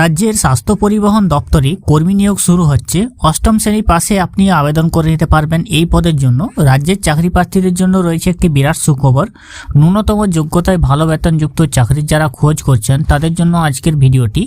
রাজ্যের স্বাস্থ্য পরিবহন দপ্তরে কর্মী নিয়োগ শুরু হচ্ছে। অষ্টম শ্রেণি পাশে আপনি আবেদন করে নিতে পারবেন এই পদের জন্য। রাজ্যের চাকরি প্রার্থীদের জন্য রয়েছে একটি বিরাট সুখবর। ন্যূনতম যোগ্যতায় ভালো বেতনযুক্ত চাকরির যারা খোঁজ করছেন, তাদের জন্য আজকের ভিডিওটি।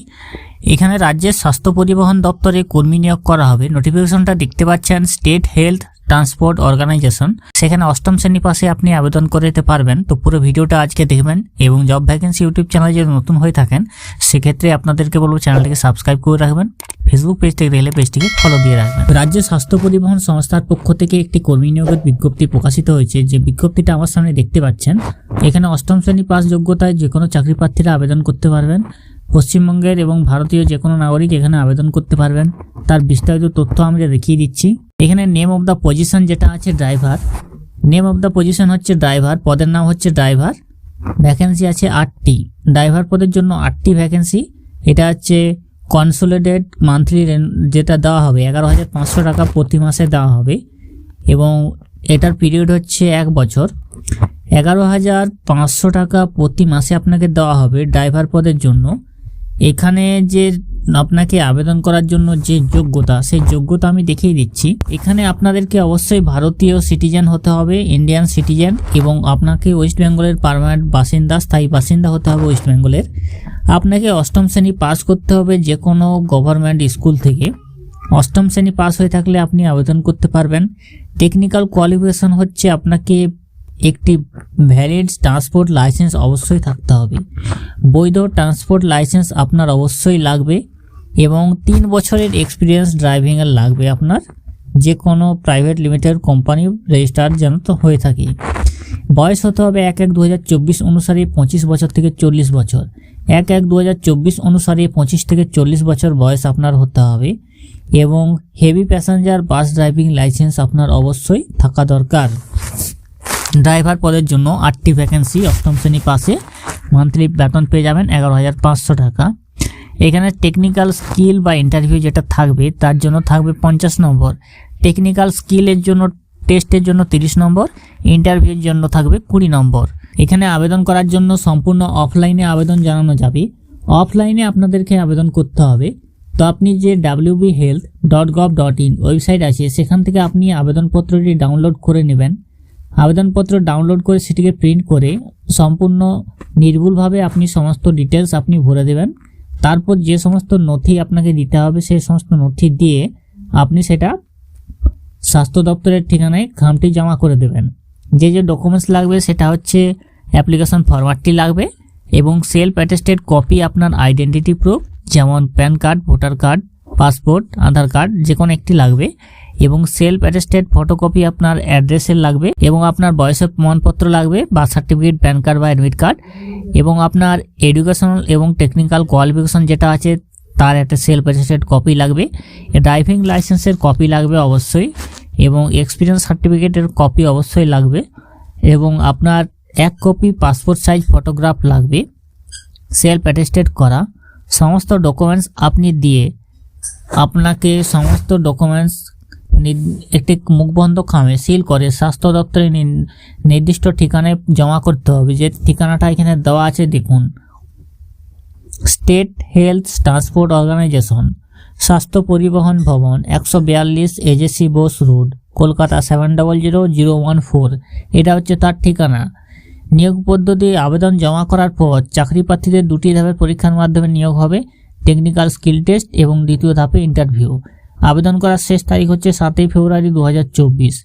এখানে রাজ্যের স্বাস্থ্য পরিবহন দপ্তরে কর্মী নিয়োগ করা হবে। নোটিফিকেশনটা দেখতে পাচ্ছেন, স্টেট হেলথ ট্রান্সপোর্ট অর্গানাইজেশন। সেখানে অষ্টম শ্রেণি পাশে আপনি আবেদন করে দিতে পারবেন। তো পুরো ভিডিওটা আজকে দেখবেন এবং জব ভ্যাকেন্সি ইউটিউব চ্যানেলে যদি নতুন হয়ে থাকেন, সেক্ষেত্রে আপনাদেরকে বলব চ্যানেলটিকে সাবস্ক্রাইব করে রাখবেন ফেসবুক পেজ থেকে দেখলে পেজটিকে ফলো দিয়ে রাখবেন। রাজ্য স্বাস্থ্য পরিবহন সংস্থার পক্ষ থেকে একটি কর্মী নিয়োগের বিজ্ঞপ্তি প্রকাশিত হয়েছে। যে বিজ্ঞপ্তিটা আমার সামনে দেখতে পাচ্ছেন, এখানে অষ্টম শ্রেণি পাস যোগ্যতায় যে কোনো চাকরি প্রার্থীরা আবেদন করতে পারবেন। পশ্চিমবঙ্গের এবং ভারতীয় যে কোনো নাগরিক এখানে আবেদন করতে পারবেন। তার বিস্তারিত তথ্য আমরা দেখিয়ে দিচ্ছি। এখানে নেম অফ দ্য পজিশন যেটা আছে driver name of the position হচ্ছে ড্রাইভার পদের নাম হচ্ছে ড্রাইভার ভ্যাকেন্সি আছে আটটি। ড্রাইভার পদের জন্য আটটি ভ্যাকেন্সি এটা হচ্ছে কনসোলিডেট মান্থলি যেটা দেওয়া হবে, এগারো হাজার পাঁচশো টাকা প্রতি মাসে দেওয়া হবে, এবং এটার পিরিয়ড হচ্ছে এক বছর। এগারো হাজার পাঁচশো টাকা প্রতি মাসে আপনাকে দেওয়া হবে ড্রাইভার পদের জন্য। এখানে যে আপনাকে আবেদন করার জন্য যে যোগ্যতা, সেই যোগ্যতা আমি দেখিয়ে দিচ্ছি। এখানে আপনাদেরকে অবশ্যই ভারতীয় সিটিজেন হতে হবে, ইন্ডিয়ান সিটিজেন, এবং আপনাকে ওয়েস্ট বেঙ্গলের পারমানেন্ট বাসিন্দা, স্থায়ী বাসিন্দা হতে হবে ওয়েস্ট বেঙ্গলের। আপনাকে অষ্টম শ্রেণি পাস করতে হবে যে কোনো গভর্নমেন্ট স্কুল থেকে। অষ্টম শ্রেণি পাস হয়ে থাকলে আপনি আবেদন করতে পারবেন। টেকনিক্যাল কোয়ালিফিকেশন হচ্ছে আপনাকে একটি ভ্যালিড ট্রান্সপোর্ট লাইসেন্স অবশ্যই থাকতে হবে। বৈধ ট্রান্সপোর্ট লাইসেন্স আপনার অবশ্যই লাগবে এবং তিন বছরের এক্সপিরিয়েন্স ড্রাইভিংয়ের লাগবে আপনার। যে কোনো প্রাইভেট লিমিটেড কোম্পানি রেজিস্টার যেন তো হয়ে থাকে। বয়স হতে হবে এক এক দু অনুসারে পঁচিশ বছর থেকে চল্লিশ বছর। এক এক দু অনুসারে পঁচিশ থেকে চল্লিশ বছর বয়স আপনার হতে হবে এবং heavy passenger bus driving licence আপনার অবশ্যই থাকা দরকার। ড্রাইভার পদের জন্য আটটি ভ্যাকেন্সি অষ্টম শ্রেণি পাশে। মান্থলি বেতন পেয়ে যাবেন এগারো হাজার পাঁচশো টাকা। এখানে টেকনিক্যাল স্কিল বা ইন্টারভিউ যেটা থাকবে, তার জন্য থাকবে পঞ্চাশ নম্বর। টেকনিক্যাল স্কিলের জন্য টেস্টের জন্য তিরিশ নম্বর। ইন্টারভিউর জন্য থাকবে কুড়ি নম্বর। এখানে আবেদন করার জন্য সম্পূর্ণ অফলাইনে আবেদন জানানো যাবে। অফলাইনে আপনাদেরকে আবেদন করতে হবে। তো আপনি যে WB health dot gov dot in website আছে, সেখান থেকে আপনি আবেদনপত্রটি ডাউনলোড করে নেবেন। আবেদনপত্র ডাউনলোড করে সেটিকে প্রিন্ট করে সম্পূর্ণ নির্ভুলভাবে আপনি সমস্ত ডিটেলস আপনি ভরে দেবেন। তারপর যে সমস্ত নথি আপনাকে দিতে হবে, সেই সমস্ত নথি দিয়ে আপনি সেটা স্বাস্থ্য দপ্তরের ঠিকানায় খামটি জমা করে দেবেন। যে যে ডকুমেন্টস লাগবে, সেটা হচ্ছে অ্যাপ্লিকেশন ফরম্যাটটি লাগবে এবং সেলফ অ্যাটেস্টেড কপি আপনার আইডেন্টিটি প্রুফ যেমন PAN card, voter card passport Aadhaar card যে কোনো একটি লাগবে। এবং সেলফ অ্যাটেস্টেড ফটোকপি আপনার অ্যাড্রেসের লাগবে এবং আপনার বয়সের প্রমাণপত্র লাগবে বার্থ সার্টিফিকেট প্যান কার্ড বা অ্যাডমিট কার্ড এবং আপনার এডুকেশনাল এবং টেকনিক্যাল কোয়ালিফিকেশন যেটা আছে তার একটা সেলফ অ্যাটেস্টেড কপি লাগবে। ড্রাইভিং লাইসেন্সের কপি লাগবে অবশ্যই এবং এক্সপিরিয়েন্স সার্টিফিকেটের কপি অবশ্যই লাগবে এবং আপনার এক কপি পাসপোর্ট সাইজ ফটোগ্রাফ লাগবে। সেলফ অ্যাটেস্টেড করা। সমস্ত ডকুমেন্টস আপনি দিয়ে আপনাকে সমস্ত ডকুমেন্টস একটি মুখবন্ধ খামে সিল করে স্বাস্থ্য দপ্তরে নির্দিষ্ট ঠিকানায় জমা করতে হবে। যে ঠিকানাটা এখানে দেওয়া আছে, দেখুন। স্টেট হেলথ ট্রান্সপোর্ট অর্গানাইজেশন, স্বাস্থ্য পরিবহন ভবন, একশো বিয়াল্লিশ AJC Bose road, Kolkata seven double zero zero one four. এটা হচ্ছে তার ঠিকানা। নিয়োগ পদ্ধতি আবেদন জমা করার পর চাকরি প্রার্থীদের দুটি ধাপের পরীক্ষার মাধ্যমে নিয়োগ হবে। টেকনিক্যাল স্কিল টেস্ট এবং দ্বিতীয় ধাপে ইন্টারভিউ। আবেদন করার শেষ তারিখ হচ্ছে সাতই ফেব্রুয়ারি দু হাজার চব্বিশ।